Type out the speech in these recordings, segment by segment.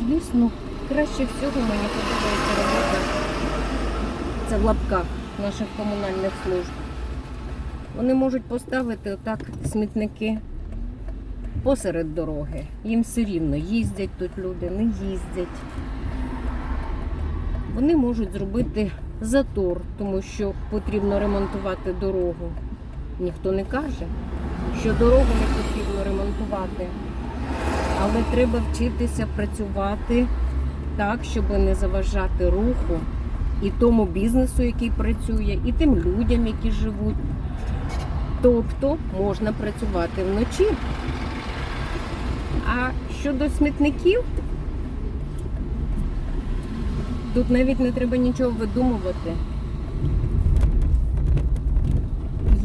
Звісно, краще всього мені подобається робота. Це в лапках наших комунальних служб. Вони можуть поставити отак смітники посеред дороги. Їм все рівно, їздять тут люди, не їздять. Вони можуть зробити затор, тому що потрібно ремонтувати дорогу. Ніхто не каже, що дорогу не потрібно ремонтувати. Але треба вчитися працювати так, щоб не заважати руху і тому бізнесу, який працює, і тим людям, які живуть. Тобто можна працювати вночі. А щодо смітників, тут навіть не треба нічого видумувати.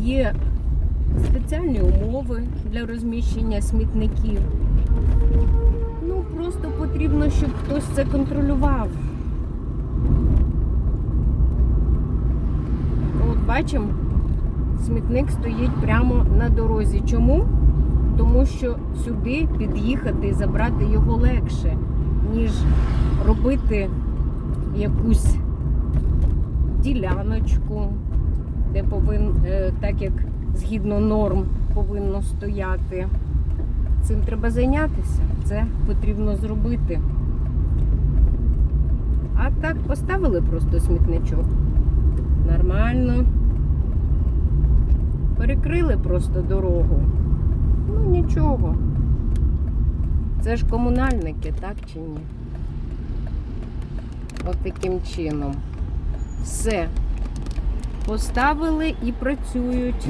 Є спеціальні умови для розміщення смітників. Ну, щоб хтось це контролював. От бачимо, смітник стоїть прямо на дорозі. Чому? Тому що сюди під'їхати і забрати його легше, ніж робити якусь діляночку, де повин, е, так як згідно норм повинно стояти. Цим треба зайнятися. Це потрібно зробити. А так поставили просто смітничок. Нормально. Перекрили просто дорогу. Ну нічого. Це ж комунальники, так чи ні? От таким чином. Все. Поставили і працюють.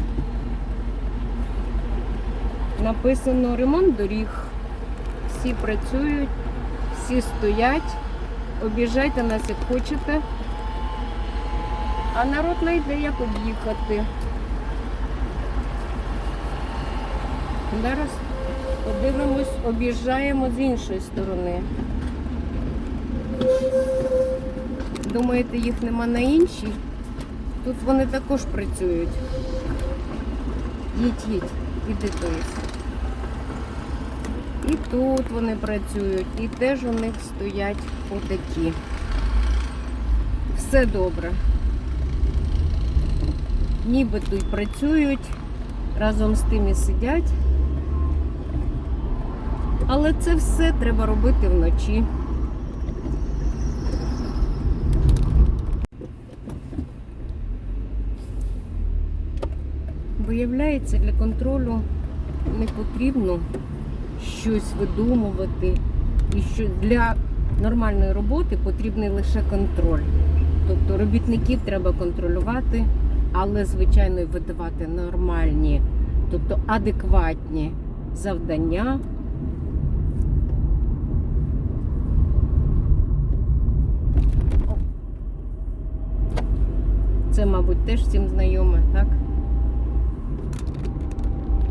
Написано ремонт доріг. Всі працюють, всі стоять. Об'їжджайте нас як хочете. А народ знайде, як об'їхати. Зараз подивимось, об'їжджаємо з іншої сторони. Думаєте, їх нема на іншій? Тут вони також працюють. Їдь, їдь, іди туди. І тут вони працюють, і теж у них стоять отакі. Все добре. Ніби тут працюють, разом з тим і сидять. Але це все треба робити вночі. Виявляється, для контролю не потрібно щось видумувати. І що для нормальної роботи потрібний лише контроль. Тобто робітників треба контролювати, але, звичайно, видавати нормальні, тобто адекватні завдання. Це, мабуть, теж всім знайоме, так?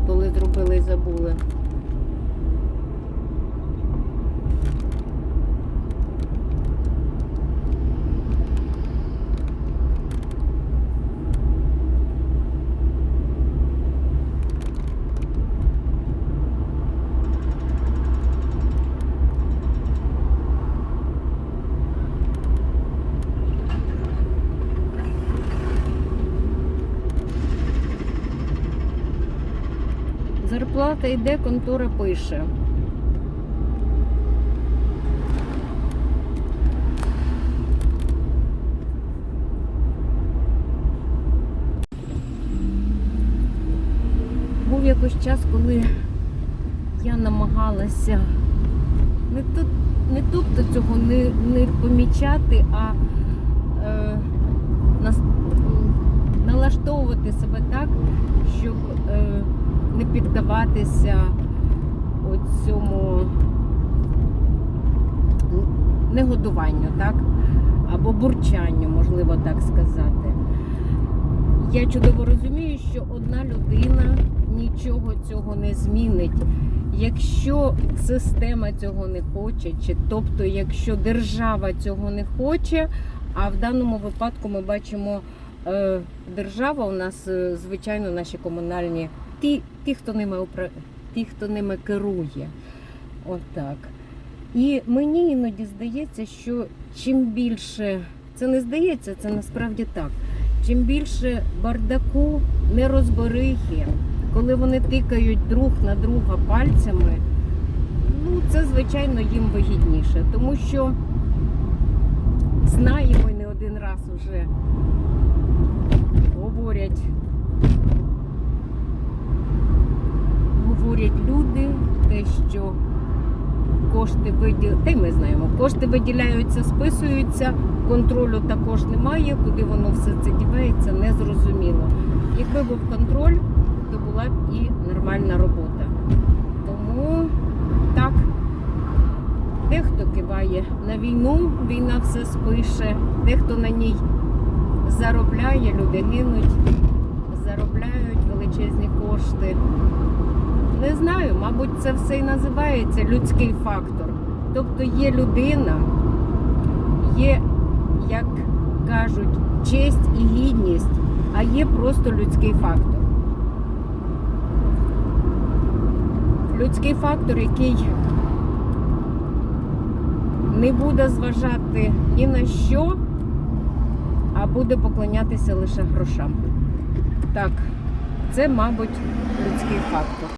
Коли зробили і забули. Зарплата йде, контора пише. Був якийсь час, коли я намагалася не тут, не тобто цього не, не помічати, а е, нас, м, налаштовувати себе так, щоб е, піддаватися цьому негодуванню, так? Або бурчанню, можливо так сказати. Я чудово розумію, що одна людина нічого цього не змінить. Якщо система цього не хоче, чи тобто, якщо держава цього не хоче, а в даному випадку ми бачимо, е, держава у нас, е, звичайно, наші комунальні, ті, ті, хто ними ті, хто ними керує. Отак. І мені іноді здається, що чим більше, це не здається, це насправді так. Чим більше бардаку, нерозберихи, коли вони тикають друг на друга пальцями, ну це звичайно їм вигідніше, тому що знаємо не один раз вже говорять, говорять люди, те, що кошти виділ... Та й ми знаємо, кошти виділяються, списуються, контролю також немає, куди воно все це дівається, не зрозуміло. Якби був контроль, то була б і нормальна робота. Тому так, дехто киває на війну, війна все спише, дехто на ній заробляє, люди гинуть, заробляють величезні кошти. Не знаю, мабуть, це все і називається людський фактор. Тобто є людина, є, як кажуть, честь і гідність, а є просто людський фактор. Людський фактор, який не буде зважати ні на що, а буде поклонятися лише грошам. Так, це, мабуть, людський фактор.